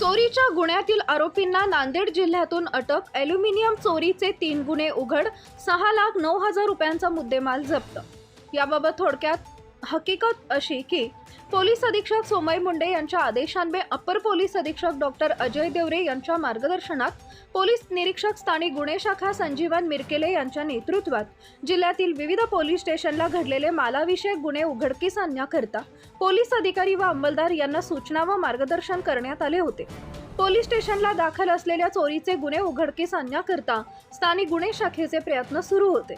चोरीच्या गुन्ह्यातील आरोपींना नांदेड जिल्ह्यातून अटक. ॲल्युमिनियम चोरीचे तीन गुन्हे उघड. सहा लाख नऊ हजार रुपयांचा मुद्देमाल जप्त. याबाबत थोडक्यात हकीकत अशी की पोलीस अधीक्षक सोमय मुंडे यांच्या आदेशान्वये अपर पोलीस अधीक्षक डॉक्टर अजय देवरे यांच्या मार्गदर्शनात पोलीस निरीक्षक स्थानिक गुन्हे शाखा संजीवन मिरकेले यांच्या नेतृत्वात जिल्ह्यातील विविध पोलीस स्टेशनला घडलेले मालाविषयक गुन्हे उघडकीस आणण्याकरता पोलीस अधिकारी व अंमलदार यांना सूचना व मार्गदर्शन करण्यात आले होते. पोलीस स्टेशनला दाखल असलेल्या चोरीचे गुन्हे उघडकीस आणण्याकरता स्थानिक गुन्हे शाखेचे प्रयत्न सुरू होते.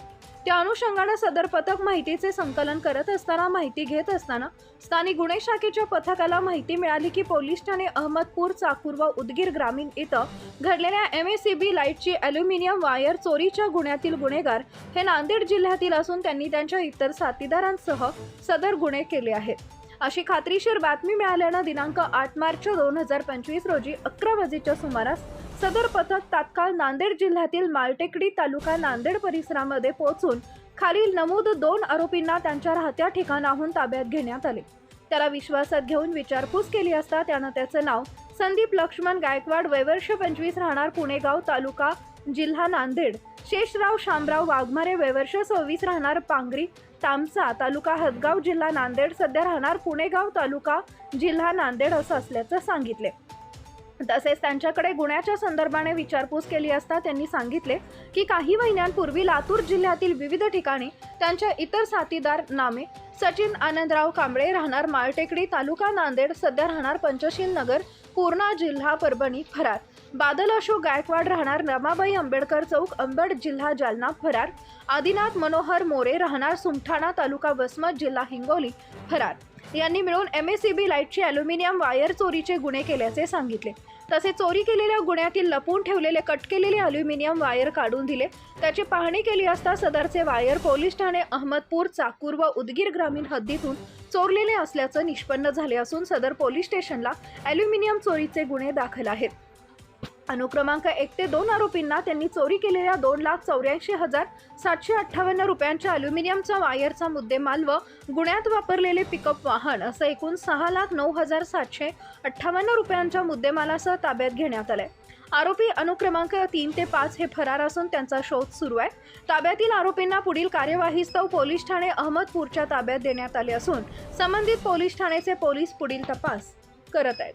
त्या अनुषंगानं सदर पथक माहितीचे संकलन करत असताना माहिती घेत असताना स्थानिक गुन्हे शाखेच्या पथकाला माहिती मिळाली की पोलीस ठाणे अहमदपूर चाकूर व उदगीर ग्रामीण इथं घडलेल्या एम एस सी बी लाईटची ॲल्युमिनियम वायर चोरीच्या गुन्ह्यातील गुन्हेगार हे नांदेड जिल्ह्यातील असून त्यांनी त्यांच्या इतर साथीदारांसह सदर गुन्हे केले आहेत. अशी खात्रीशीर बातमी मिळाल्यानं दिनांक आठ मार्च दोन हजार पंचवीस रोजी अकरा वाजेच्या सुमारास सदर पथक तात्काळ नांदेड जिल्ह्यातील मालटेकडी तालुका नांदेड परिसरामध्ये पोहोचून खालील नमूद दोन आरोपींना त्यांच्या राहत्या ठिकाणाहून ताब्यात घेण्यात आले. त्याला विश्वासात घेऊन विचारपूस केली असता त्यानं त्याचं नाव संदीप लक्ष्मण गायकवाड वैवर्ष पंचवीस राहणार पुणेगाव तालुका जिल्हा नांदेड. शेषराव शामराव वाघमारे वैवर्ष सव्वीस राहणार पांगरी. तामसा तालुका हदगाव जिल्हा नांदेड. सध्या राहणार पुणेगाव तालुका जिल्हा नांदेड असं असल्याचं सांगितले. तसेच त्यांच्याकडे गुन्ह्याच्या संदर्भाने विचारपूस केली असता त्यांनी सांगितले की काही महिन्यांपूर्वी लातूर जिल्ह्यातील विविध ठिकाणी त्यांच्या इतर साथीदार नामे सचिन आनंदराव कांबळे राहणार माळटेकडी तालुका नांदेड. सध्या राहणार पंचशील नगर. पूर्णा जिल्हा परभणी फरार. बादल अशोक गायकवाड राहणार रमाबाई आंबेडकर चौक अंबड जिल्हा जालना फरार. आदिनाथ मनोहर मोरे राहणार सुमठाणा तालुका वसमत जिल्हा हिंगोली फरार. यांनी मिळून एम एस सी बी लाईटची ॲल्युमिनियम वायर चोरीचे गुन्हे केल्याचे सांगितले. तसे चोरी केलेल्या गुन्ह्यातील लपवून ठेवलेले कट केलेले अल्युमिनियम वायर काढून दिले. त्याची पाहणी केली असता सदरचे वायर पोलीस ठाणे अहमदपूर चाकूर व उदगीर ग्रामीण हद्दीतून चोरलेले असल्याचं निष्पन्न झाले असून सदर पोलीस स्टेशनला ॲल्युमिनियम चोरीचे गुन्हे दाखल आहेत. अनुक्रमांक एक ते दोन आरोपींना त्यांनी चोरी केलेल्या दोन लाख चौऱ्याऐंशी हजार सातशे अठ्ठावन्न रुपयांच्या अल्युमिनियमचा वायरचा मुद्देमाल व गुन्ह्यात वापरलेले पिकअप वाहन असं एकूण सहा लाख नऊ हजार सातशे अठ्ठावन्न रुपयांच्या मुद्देमालासह ताब्यात घेण्यात आलंय. आरोपी अनुक्रमांक तीन ते पाच हे फरार असून त्यांचा शोध सुरू आहे. ताब्यातील आरोपींना पुढील कार्यवाहीस्तव पोलीस ठाणे अहमदपूरच्या ताब्यात देण्यात आले असून संबंधित पोलीस ठाण्याचे पोलीस पुढील तपास करत आहेत.